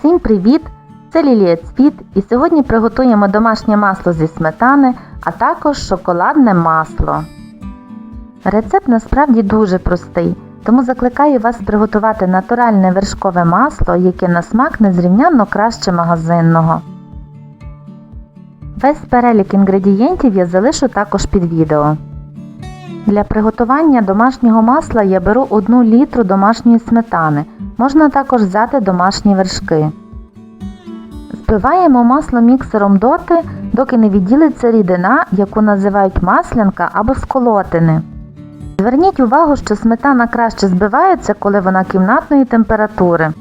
Всім привіт! Це Лілія Цвіт і сьогодні приготуємо домашнє масло зі сметани, а також шоколадне масло. Рецепт насправді дуже простий, тому закликаю вас приготувати натуральне вершкове масло, яке на смак незрівнянно краще магазинного. Весь перелік інгредієнтів я залишу також під відео. Для приготування домашнього масла я беру 1 літру домашньої сметани. Можна також взяти домашні вершки. Збиваємо масло міксером доти, доки не відділиться рідина, яку називають маслянка або сколотини. Зверніть увагу, що сметана краще збивається, коли вона кімнатної температури.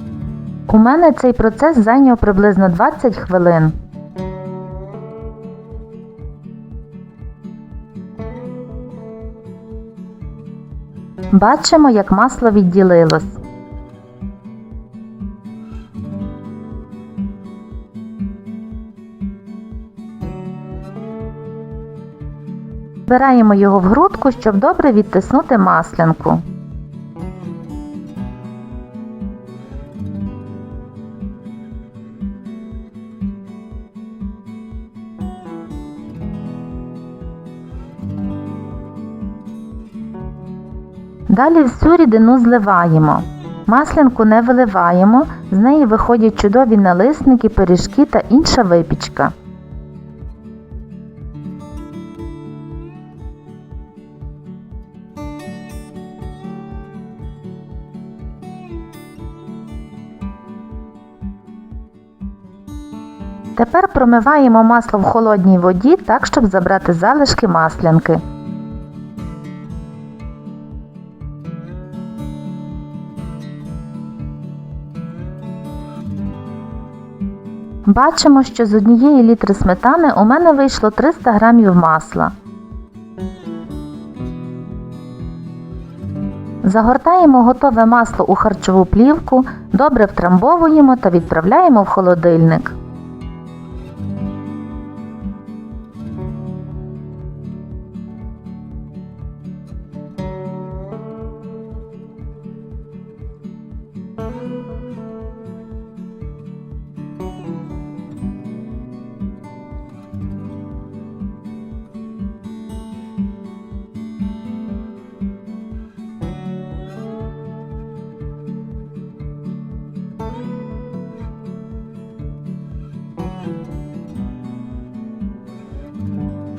У мене цей процес зайняв приблизно 20 хвилин. Бачимо, як масло відділилось. Збираємо його в грудку, щоб добре відтиснути маслянку. Далі всю рідину зливаємо. Маслянку не виливаємо, з неї виходять чудові налисники, пиріжки та інша випічка. Тепер промиваємо масло в холодній воді так, щоб забрати залишки маслянки. Бачимо, що з однієї літри сметани у мене вийшло 300 грамів масла. Загортаємо готове масло у харчову плівку, добре втрамбовуємо та відправляємо в холодильник.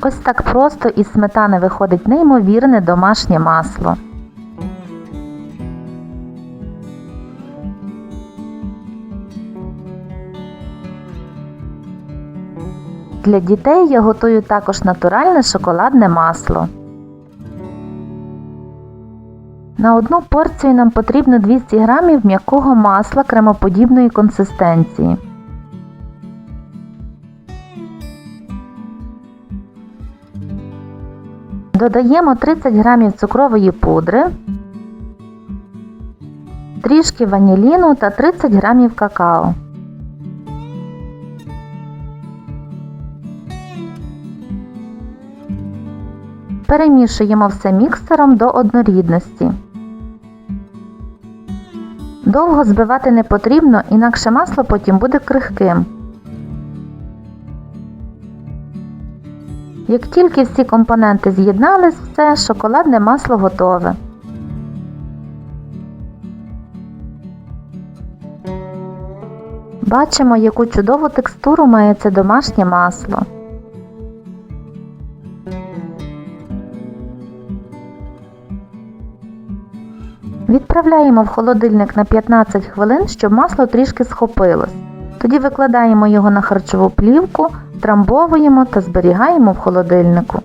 Ось так просто із сметани виходить неймовірне домашнє масло. Для дітей я готую також натуральне шоколадне масло. На одну порцію нам потрібно 200 г м'якого масла кремоподібної консистенції. Додаємо 30 г цукрової пудри, трішки ваніліну та 30 г какао. Перемішуємо все міксером до однорідності. Довго збивати не потрібно, інакше масло потім буде крихким. Як тільки всі компоненти з'єднались, все, шоколадне масло готове. Бачимо, яку чудову текстуру має це домашнє масло. Відправляємо в холодильник на 15 хвилин, щоб масло трішки схопилось. Тоді викладаємо його на харчову плівку, трамбовуємо та зберігаємо в холодильнику.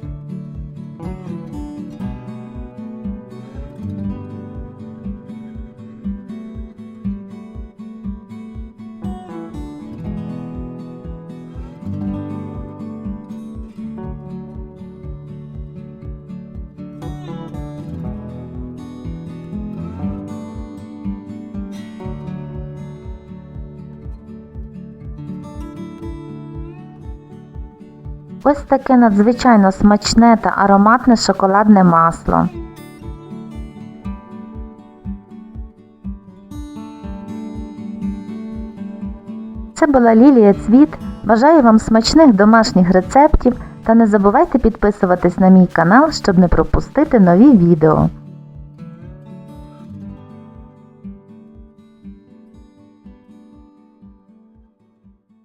Ось таке надзвичайно смачне та ароматне шоколадне масло. Це була Лілія Цвіт. Бажаю вам смачних домашніх рецептів та не забувайте підписуватись на мій канал, щоб не пропустити нові відео.